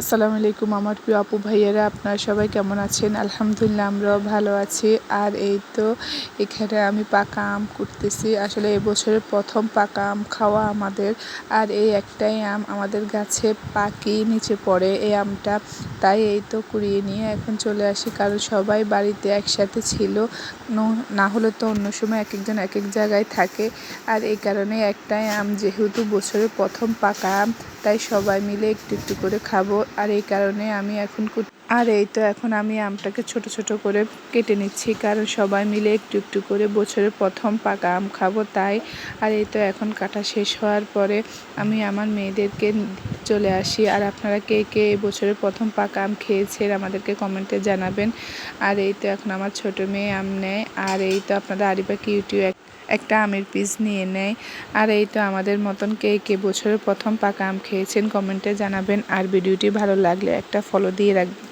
আসসালামু আলাইকুম আমার প্রিয় আপু ভাইয়েরা, আপনারা সবাই কেমন আছেন? আলহামদুলিল্লাহ, আমরাও ভালো আছি। আর এই তো এখানে আমি পাকা আম করতেছি আসলে এবছরের প্রথম পাকা আম খাওয়া আমাদের। আর এই একটাই আম আমাদের গাছে পাকি নিচে পড়ে এই আমটা। তাই এই তো কুড়িয়ে নিয়ে এখন চলে আসি। কারণ সবাই বাড়িতে একসাথে ছিল। না হলে তো অন্য সময় এক একজন এক এক জায়গায় থাকে। আর এই কারণে একটাই আম যেহেতু বছরের প্রথম পাকা আম তাই সবাই মিলে একটু একটু করে খাব। আর এই কারণে আমি এখন আর এই তো এখন আমি আমটাকে ছোট ছোট করে কেটে নিচ্ছি, কারণ সবাই মিলে একটু একটু করে বছরের প্রথম পাকা আম খাব তাই। আর এই তো এখন কাটা শেষ হওয়ার পরে আমি আমার মেয়েদেরকে চলে আসি। আর আপনারা কে কে বছরের প্রথম পাকা আম খেয়েছেন আমাদেরকে কমেন্টে জানাবেন। আর এই তো এখন আমার ছোট মেয়ে আম নেয়। আর এই তো আপনারা আরিবাকি ইউটিউব একটা আমের পিস নিয়ে নেয়। আর এই তো আমাদের মতন কে কে বছরের প্রথম পাকা আম খেয়েছেন, কমেন্টে জানাবেন। আর ভিডিওটি ভালো লাগলে একটা ফলো দিয়ে রাখবেন।